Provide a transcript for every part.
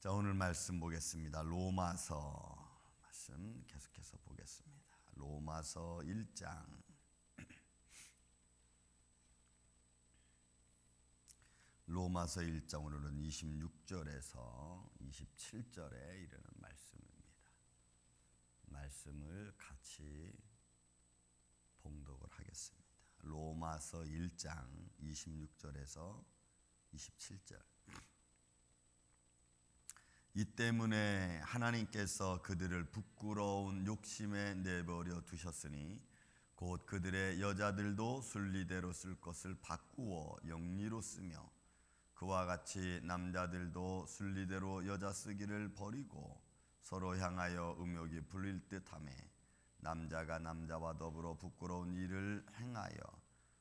자, 오늘 말씀 보겠습니다. 로마서 말씀 계속해서 보겠습니다. 로마서 1장 로마서 1장 오늘은 26절에서 27절에 이르는 말씀입니다. 말씀을 같이 봉독을 하겠습니다. 로마서 1장 26절에서 27절. 이 때문에 하나님께서 그들을 부끄러운 욕심에 내버려 두셨으니 곧 그들의 여자들도 순리대로 쓸 것을 바꾸어 영리로 쓰며 그와 같이 남자들도 순리대로 여자 쓰기를 버리고 서로 향하여 음욕이 불릴 듯하며 남자가 남자와 더불어 부끄러운 일을 행하여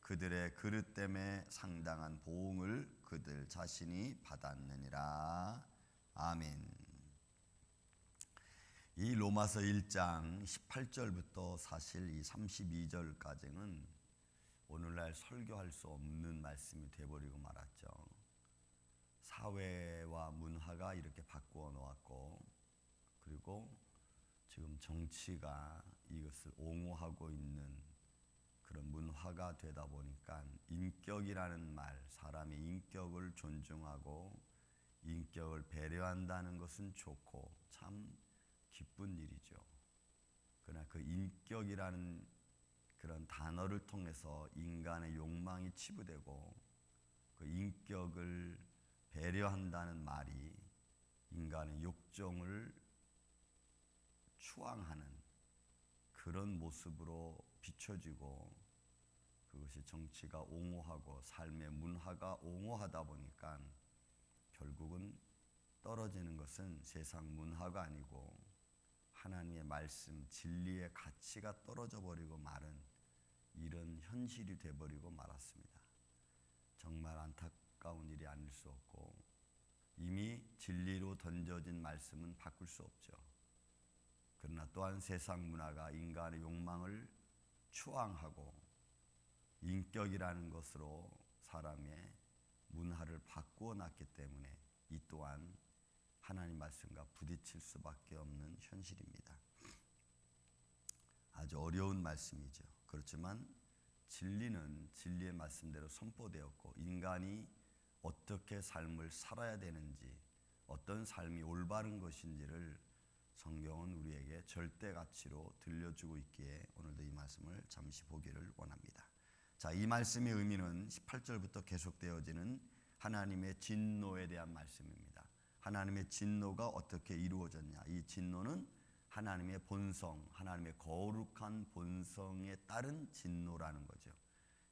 그들의 그릇 때문에 상당한 보응을 그들 자신이 받았느니라. 아멘. 이 로마서 1장 18절부터 사실 이 32절까지는 오늘날 설교할 수 없는 말씀이 돼버리고 말았죠. 사회와 문화가 이렇게 바꾸어 놓았고, 그리고 지금 정치가 이것을 옹호하고 있는 그런 문화가 되다 보니까 인격이라는 말, 사람의 인격을 존중하고 인격을 배려한다는 것은 좋고 참 기쁜 일이죠. 그러나 그 인격이라는 그런 단어를 통해서 인간의 욕망이 치부되고 그 인격을 배려한다는 말이 인간의 욕정을 추앙하는 그런 모습으로 비춰지고 그것이 정치가 옹호하고 삶의 문화가 옹호하다 보니까 결국은 떨어지는 것은 세상 문화가 아니고 하나님의 말씀, 진리의 가치가 떨어져 버리고 말은 이런 현실이 돼 버리고 말았습니다. 정말 안타까운 일이 아닐 수 없고 이미 진리로 던져진 말씀은 바꿀 수 없죠. 그러나 또한 세상 문화가 인간의 욕망을 추앙하고 인격이라는 것으로 사람의 문화를 바꾸어 놨기 때문에 이 또한 하나님 말씀과 부딪힐 수밖에 없는 현실입니다. 아주 어려운 말씀이죠. 그렇지만 진리는 진리의 말씀대로 선포되었고 인간이 어떻게 삶을 살아야 되는지 어떤 삶이 올바른 것인지를 성경은 우리에게 절대 가치로 들려주고 있기에 오늘도 이 말씀을 잠시 보기를 원합니다. 자, 이 말씀의 의미는 18절부터 계속되어지는 하나님의 진노에 대한 말씀입니다. 하나님의 진노가 어떻게 이루어졌냐? 이 진노는 하나님의 본성, 하나님의 거룩한 본성에 따른 진노라는 거죠.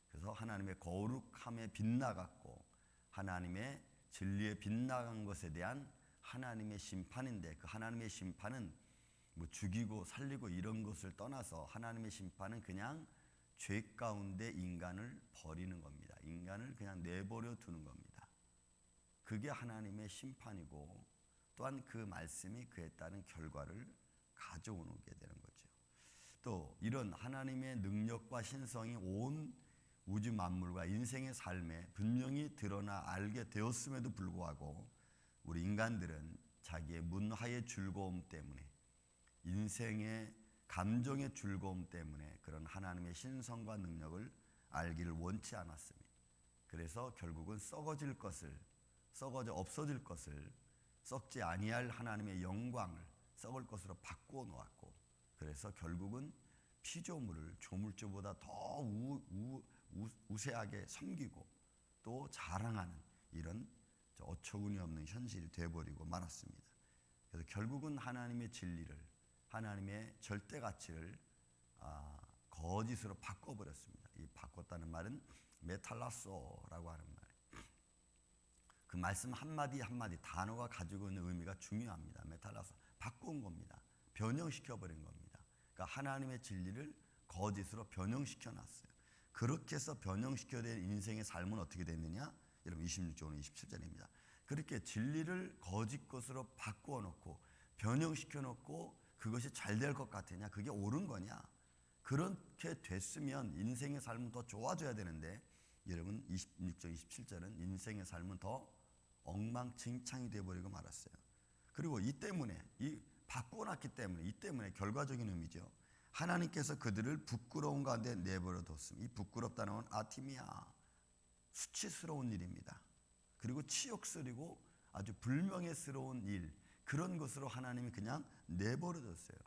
그래서 하나님의 거룩함에 빗나갔고 하나님의 진리에 빗나간 것에 대한 하나님의 심판인데 그 하나님의 심판은 뭐 죽이고 살리고 이런 것을 떠나서 하나님의 심판은 그냥 죄 가운데 인간을 버리는 겁니다. 인간을 그냥 내버려 두는 겁니다. 그게 하나님의 심판이고 또한 그 말씀이 그에 따른 결과를 가져오게 되는 거죠. 또 이런 하나님의 능력과 신성이 온 우주 만물과 인생의 삶에 분명히 드러나 알게 되었음에도 불구하고 우리 인간들은 자기의 문화의 즐거움 때문에 인생의 감정의 즐거움 때문에 그런 하나님의 신성과 능력을 알기를 원치 않았습니다. 그래서 결국은 썩어질 것을 썩어져 없어질 것을 썩지 아니할 하나님의 영광을 썩을 것으로 바꾸어 놓았고 그래서 결국은 피조물을 조물주보다 더 우, 우, 우, 우세하게 섬기고 또 자랑하는 이런 어처구니 없는 현실이 되어버리고 말았습니다. 그래서 결국은 하나님의 진리를 하나님의 절대 가치를 아, 거짓으로 바꿔버렸습니다. 이 바꿨다는 말은 메탈라소라고 하는 말. 그 말씀 한마디 한마디 단어가 가지고 있는 의미가 중요합니다. 메탈라소. 바꾼 겁니다. 변형시켜버린 겁니다. 그러니까 하나님의 진리를 거짓으로 변형시켜 놨어요. 그렇게 해서 변형시켜야 될 인생의 삶은 어떻게 됐느냐? 여러분 26절 27절입니다. 그렇게 진리를 거짓 것으로 바꾸어 놓고 변형시켜 놓고 그것이 잘 될 것 같으냐? 그게 옳은 거냐? 그렇게 됐으면 인생의 삶은 더 좋아져야 되는데 여러분 26절 27절은 인생의 삶은 더 엉망진창이 되어버리고 말았어요. 그리고 이 때문에 이 바꾸어놨기 때문에 이 때문에 결과적인 의미죠. 하나님께서 그들을 부끄러운 가운데 내버려 뒀음. 이 부끄럽다는 건 아티미아 수치스러운 일입니다. 그리고 치욕스리고 아주 불명예스러운 일 그런 것으로 하나님이 그냥 내버려 뒀어요.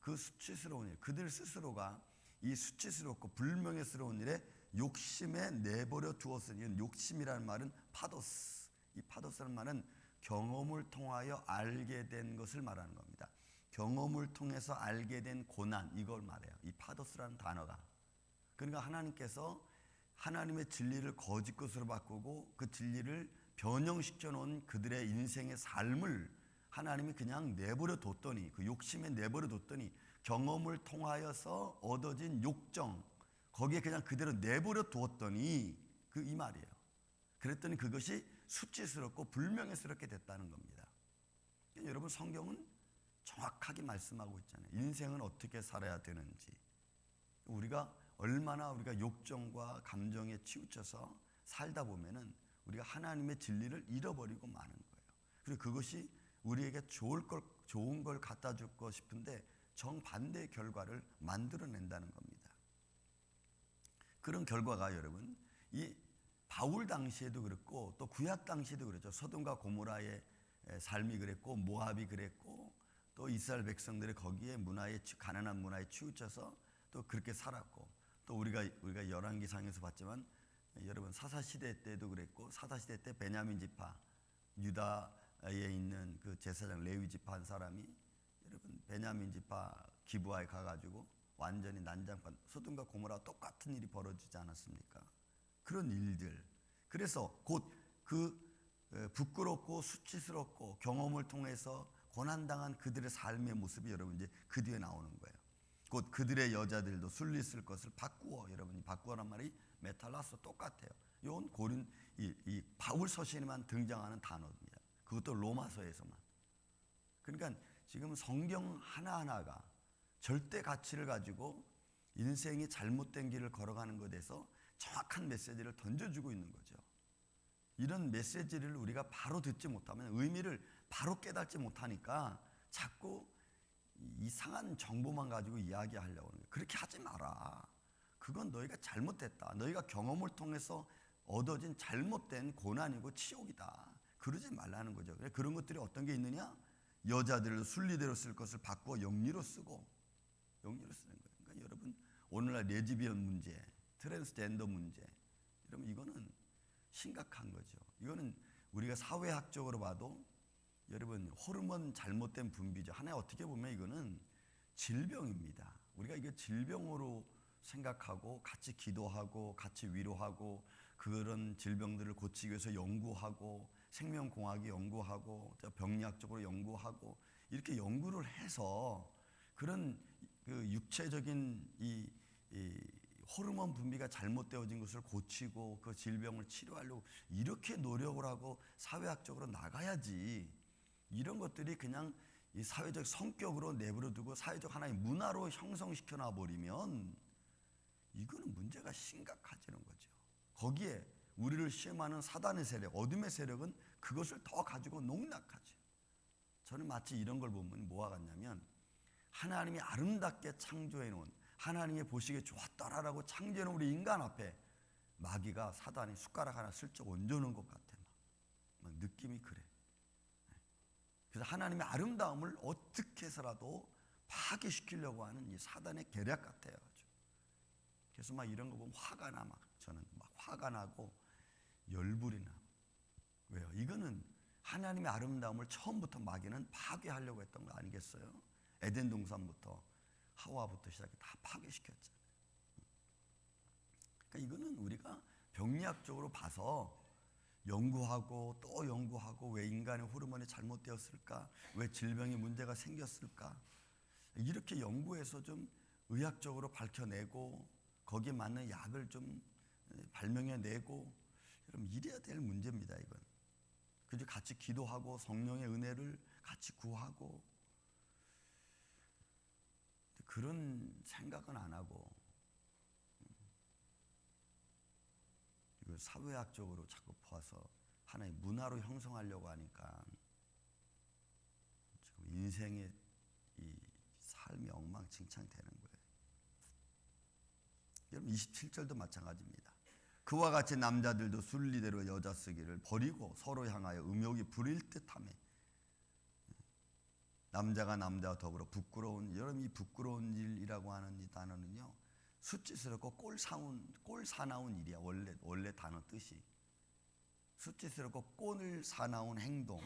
그 수치스러운 일 그들 스스로가 이 수치스럽고 불명예스러운 일에 욕심에 내버려 두었으니 욕심이라는 말은 파도스 이 파도스라는 말은 경험을 통하여 알게 된 것을 말하는 겁니다. 경험을 통해서 알게 된 고난 이걸 말해요. 이 파도스라는 단어가. 그러니까 하나님께서 하나님의 진리를 거짓 것으로 바꾸고 그 진리를 변형시켜 놓은 그들의 인생의 삶을 하나님이 그냥 내버려 뒀더니 그 욕심에 내버려 뒀더니 경험을 통하여서 얻어진 욕정 거기에 그냥 그대로 내버려 두었더니 그 이 말이에요. 그랬더니 그것이 수치스럽고 불명예스럽게 됐다는 겁니다. 그러니까 여러분 성경은 정확하게 말씀하고 있잖아요. 인생은 어떻게 살아야 되는지. 우리가 얼마나 우리가 욕정과 감정에 치우쳐서 살다 보면은 우리가 하나님의 진리를 잃어버리고 마는 거예요. 그리고 그것이 우리에게 좋을 걸 좋은 걸 갖다 줄고 싶은데 정반대의 결과를 만들어낸다는 겁니다. 그런 결과가 여러분 이 바울 당시에도 그랬고 또 구약 당시에도 그랬죠. 소돔과 고모라의 삶이 그랬고 모압이 그랬고 또 이스라엘 백성들의 거기에 문화에 가난한 문화에 치우쳐서 또 그렇게 살았고 또 우리가 우리가 열왕기상에서 봤지만 여러분 사사 시대 때도 그랬고 사사 시대 때 베냐민 지파 유다 에 있는 그 제사장 레위 지파 한 사람이 여러분 베냐민 지파 기부하에 가가지고 완전히 난장판 소돔과 고모라 똑같은 일이 벌어지지 않았습니까? 그런 일들. 그래서 곧그 부끄럽고 수치스럽고 경험을 통해서 고난당한 그들의 삶의 모습이 여러분 이제 그 뒤에 나오는 거예요. 곧 그들의 여자들도 순리 쓸 것을 바꾸어 여러분이 바꾸어란 말이 메탈라스 똑같아요. 이건 고린 이, 이 바울 서신에만 등장하는 단어입니다. 그것도 로마서에서만. 그러니까 지금 성경 하나 하나가 절대 가치를 가지고 인생이 잘못된 길을 걸어가는 것에 대해서 정확한 메시지를 던져주고 있는 거죠. 이런 메시지를 우리가 바로 듣지 못하면 의미를 바로 깨닫지 못하니까 자꾸 이상한 정보만 가지고 이야기하려고 하는 거예요. 그렇게 하지 마라. 그건 너희가 잘못됐다. 너희가 경험을 통해서 얻어진 잘못된 고난이고 치욕이다. 그러지 말라는 거죠. 그런 것들이 어떤 게 있느냐? 여자들을 순리대로 쓸 것을 바꾸어 영리로 쓰고 영리로 쓰는 거예요. 그러니까 여러분 오늘날 레즈비언 문제, 트랜스젠더 문제, 여러분 이거는 심각한 거죠. 이거는 우리가 사회학적으로 봐도 여러분 호르몬 잘못된 분비죠. 하나의 어떻게 보면 이거는 질병입니다. 우리가 이게 질병으로 생각하고 같이 기도하고 같이 위로하고 그런 질병들을 고치기 위해서 연구하고 생명공학이 연구하고 병리학적으로 연구하고 이렇게 연구를 해서 그런 그 육체적인 이, 이 호르몬 분비가 잘못되어진 것을 고치고 그 질병을 치료하려고 이렇게 노력을 하고 사회학적으로 나가야지 이런 것들이 그냥 이 사회적 성격으로 내버려 두고 사회적 하나의 문화로 형성시켜 놔 버리면 이거는 문제가 심각해지는 거죠. 거기에 우리를 시험하는 사단의 세력, 어둠의 세력은 그것을 더 가지고 농락하죠. 저는 마치 이런 걸 보면 뭐와 같냐면 하나님이 아름답게 창조해 놓은 하나님의 보시기에 좋았더라라고 창조해 놓은 우리 인간 앞에 마귀가 사단이 숟가락 하나 슬쩍 얹어놓은 것 같아. 막, 막 느낌이 그래. 그래서 하나님의 아름다움을 어떻게 해서라도 파괴시키려고 하는 이 사단의 계략 같아요. 그래서 막 이런 거 보면 화가 나 막 저는 막 화가 나고 열불이 나. 왜요? 이거는 하나님의 아름다움을 처음부터 마귀는 파괴하려고 했던 거 아니겠어요? 에덴 동산부터 하와부터 시작해 다 파괴시켰잖아요. 그러니까 이거는 우리가 병리학적으로 봐서 연구하고 또 연구하고 왜 인간의 호르몬이 잘못되었을까? 왜 질병의 문제가 생겼을까? 이렇게 연구해서 좀 의학적으로 밝혀내고 거기에 맞는 약을 좀 발명해내고 여러분 이래야 될 문제입니다 이건. 그저 같이 기도하고 성령의 은혜를 같이 구하고 그런 생각은 안 하고 이걸 사회학적으로 자꾸 봐서 하나의 문화로 형성하려고 하니까 인생의 이 삶이 엉망진창 되는 거예요. 여러분 27절도 마찬가지입니다. 그와 같이 남자들도 순리대로 여자 쓰기를 버리고 서로 향하여 음욕이 부릴 듯하며 남자가 남자와 더불어 부끄러운 여러분 이 부끄러운 일이라고 하는 이 단어는요 수치스럽고 꼴 사운 꼴 사나운 일이야 원래 원래 단어 뜻이 수치스럽고 꼴을 사나운 행동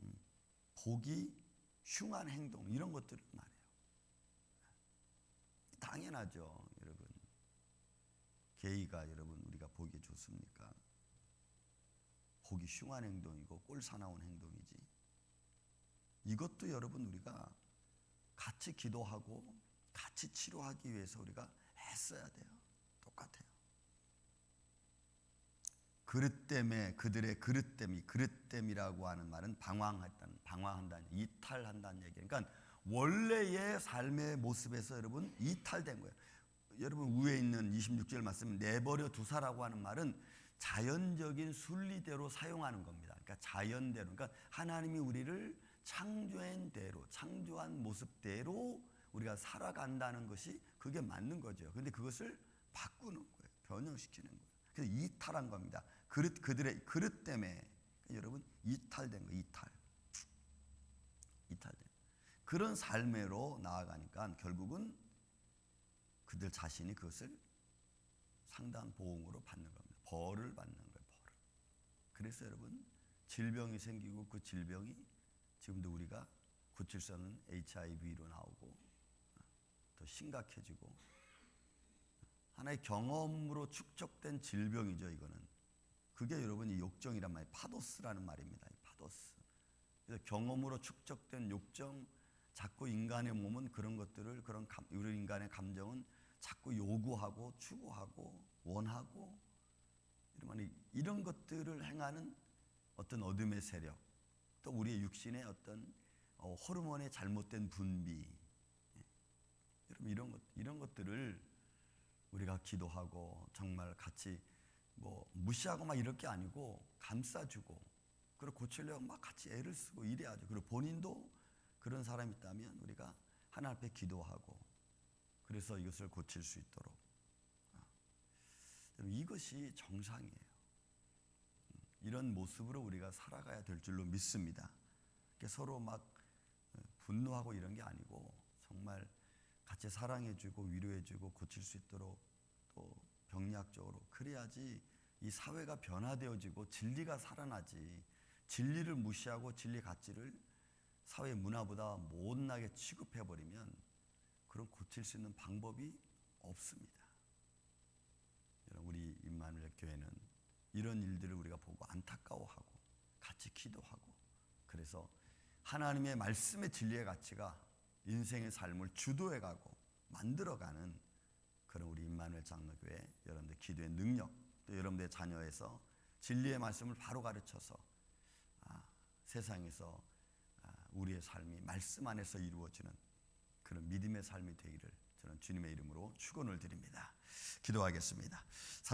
음, 보기 흉한 행동 이런 것들을 말해요. 당연하죠. 게이가 여러분 우리가 보기 좋습니까? 보기 흉한 행동이고 꼴 사나운 행동이지. 이것도 여러분 우리가 같이 기도하고 같이 치료하기 위해서 우리가 애써야 돼요. 똑같아요. 그릇 때문에 그들의 그릇됨이 그릇됨이라고 하는 말은 방황했다는 방황한다는 이탈한다는 얘기예요. 그러니까 원래의 삶의 모습에서 여러분 이탈된 거예요. 여러분 위에 있는 26절 말씀 내버려 두사라고 하는 말은 자연적인 순리대로 사용하는 겁니다. 그러니까 자연대로 그러니까 하나님이 우리를 창조한 대로 창조한 모습대로 우리가 살아간다는 것이 그게 맞는 거죠. 근데 그것을 바꾸는 거예요. 변형시키는 거예요. 그래서 이탈한 겁니다. 그릇 그들의 그릇 때문에 여러분 이탈된 거 이탈. 이탈된. 그런 삶으로 나아가니까 결국은 그들 자신이 그것을 상당한 보응으로 받는 겁니다. 벌을 받는 거예요. 벌. 그래서 여러분 질병이 생기고 그 질병이 지금도 우리가 고칠 수 없는 HIV로 나오고 더 심각해지고 하나의 경험으로 축적된 질병이죠. 이거는 그게 여러분 이 욕정이란 말이 파도스라는 말입니다. 이 파도스. 그래서 경험으로 축적된 욕정, 자꾸 인간의 몸은 그런 것들을 그런 감, 우리 인간의 감정은 자꾸 요구하고 추구하고 원하고 이런 이런 것들을 행하는 어떤 어둠의 세력, 또 우리의 육신의 어떤 어, 호르몬의 잘못된 분비, 예. 여러분 이런 것 이런 것들을 우리가 기도하고 정말 같이 뭐 무시하고 막 이럴 게 아니고 감싸주고 그리고 고치려고 막 같이 애를 쓰고 이래야죠. 그리고 본인도 그런 사람이 있다면 우리가 하나님 앞에 기도하고 그래서 이것을 고칠 수 있도록 어. 이것이 정상이에요. 음, 이런 모습으로 우리가 살아가야 될 줄로 믿습니다. 서로 막 어, 분노하고 이런 게 아니고 정말 같이 사랑해주고 위로해주고 고칠 수 있도록 또 병리학적으로 그래야지 이 사회가 변화되어지고 진리가 살아나지 진리를 무시하고 진리 가치를 사회 문화보다 못나게 취급해버리면 그런 고칠 수 있는 방법이 없습니다. 우리 임마누엘 교회는 이런 일들을 우리가 보고 안타까워하고 같이 기도하고 그래서 하나님의 말씀의 진리의 가치가 인생의 삶을 주도해가고 만들어가는 그런 우리 임마누엘 장로교회 여러분들 기도의 능력 또 여러분들의 자녀에서 진리의 말씀을 바로 가르쳐서 아, 세상에서 아, 우리의 삶이 말씀 안에서 이루어지는 그런 믿음의 삶이 되기를 저는 주님의 이름으로 축원을 드립니다. 기도하겠습니다.